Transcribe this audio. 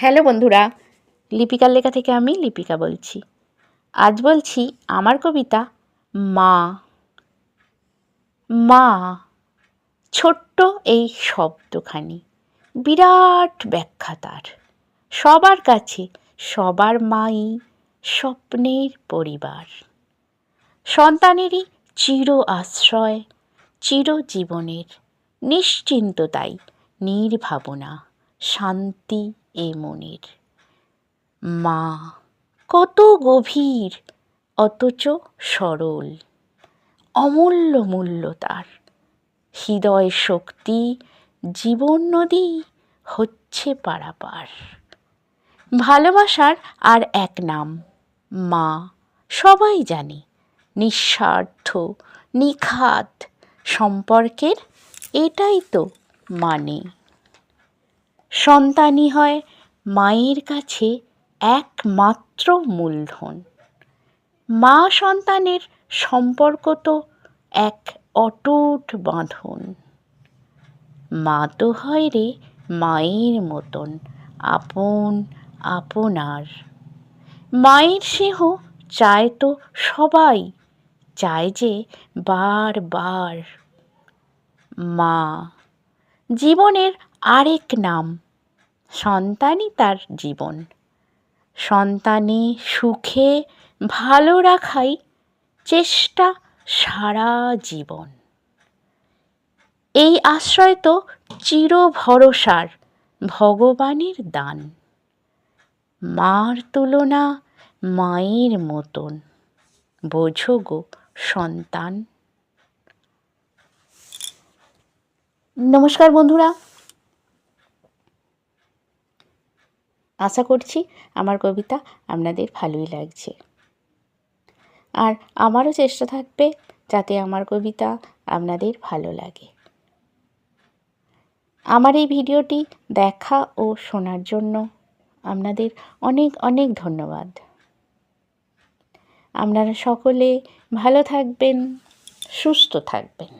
Hello বন্ধুরা, লিপিকার লেখা থেকে আমি লিপিকা বলছি। আজ বলছি আমার কবিতা মা মা, ছোট্ট এই শব্দখানি, বিরাট ব্যাখ্যা তার। সবার কাছে সবার মাই, স্বপ্নের পরিবার। সন্তানেরই চির আশ্রয় চিরজীবনের নিশ্চিন্ত তাই, নির্ভাবনা, শান্তি এ মনের। মা, কত গভীর, অথচ সরল, অমূল্য মূল্য তার। হৃদয় শক্তি, জীবন নদী হচ্ছে পারাপার। ভালোবাসার আর এক নাম, মা, সবাই জানে, নিঃস্বার্থ, নিখাত সম্পর্কের এটাই তো মানে। সন্তানই হয় মায়ের কাছে একমাত্র মূলধন। মা সন্তানের সম্পর্ক তো এক অটুট বাঁধন। মা তো হয় রে মায়ের মতন, আপন আপনার। মায়ের স্নেহ চায় তো সবাই, চায় যে বারবার। মা জীবনের আরেক নাম, সন্তানই তার জীবন। সন্তানে সুখে ভালো রাখাই চেষ্টা সারা জীবন। এই আশ্রয় তো চির ভরসার ভগবানের দান। মার তুলনা মায়ের মতন, বোঝো গো সন্তান। নমস্কার বন্ধুরা। আশা করছি আমার কবিতা আপনাদের ভালোই লাগছে। আর আমারও চেষ্টা থাকবে যাতে আমার কবিতা আপনাদের ভালো লাগে। আমার এই ভিডিওটি দেখা ও শোনার জন্য আপনাদের অনেক অনেক ধন্যবাদ। আপনারা সকলে ভালো থাকবেন, সুস্থ থাকবেন।